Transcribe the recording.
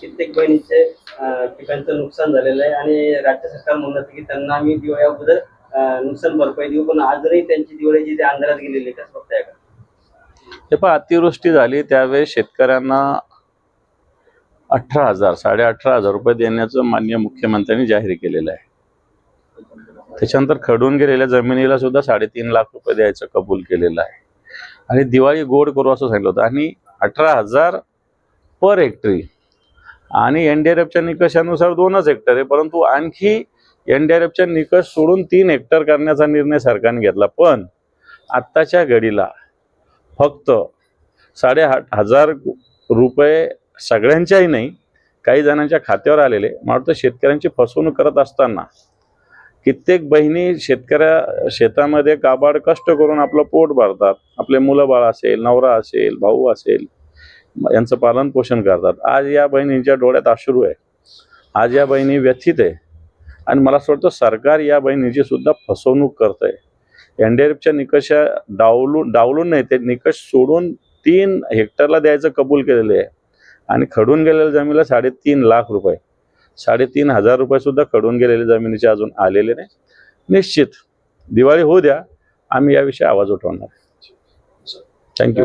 कित्येक बहिणीचे पिकांचं नुकसान झालेलं आहे आणि राज्य सरकार म्हणत की त्यांना आम्ही दिवाळी अगोदर नुकसान भरपाई देऊ पण आजही त्यांची दिवाळी जी अंधारात गेलेली आहे कसं बघताय का? हे पण अतिवृष्टी झाली त्यावेळेस शेतकऱ्यांना अठरा हजार साडे अठरा हजार रुपये देण्याचं मान्य मुख्यमंत्र्यांनी जाहीर केलेलं आहे. त्याच्यानंतर खडून गेलेल्या जमिनीला सुद्धा साडेतीन लाख रुपये द्यायचं कबूल केलेलं आहे. आणि दिवाळी गोड करू असं सांगितलं होतं. आणि अठरा हजार पर हेक्टरी आणि एन डी आर एफच्या निकषानुसार दोनच हेक्टर आहे परंतु आणखी एन डी आर एफच्या निकष सोडून तीन हेक्टर करण्याचा निर्णय सरकारने घेतला. पण आत्ताच्या घडीला फक्त साडेआठ हजार रुपये सगळ्यांच्याही नाही काही जणांच्या खात्यावर आलेले. मात्र वाटतं शेतकऱ्यांची फसवणूक करत असताना कित्येक बहिणी शेतकऱ्या शेतामध्ये काबाड कष्ट करून आपलं पोट भरतात. आपले मुलं बाळ असेल नवरा असेल भाऊ असेल यांचं पालन पोषण करतात. आज या बहिणींच्या डोळ्यात अश्रू आहे. आज या बहिणी व्यथित आहे. आणि मला असं वाटतं सरकार या बहिणीची सुद्धा फसवणूक करत आहे एन डी एफच्या डावलून डावलून नाही ते निकष सोडून तीन हेक्टरला द्यायचं कबूल केलेलं आहे. आणि खडून गेलेल्या जमिनीला साडेतीन लाख रुपये. साडेतीन हजार रुपयेसुद्धा खडून गेलेल्या जमिनीचे अजून आलेले नाही. निश्चित. दिवाळी होऊ द्या. आम्ही याविषयी आवाज उठवणार थँक्यू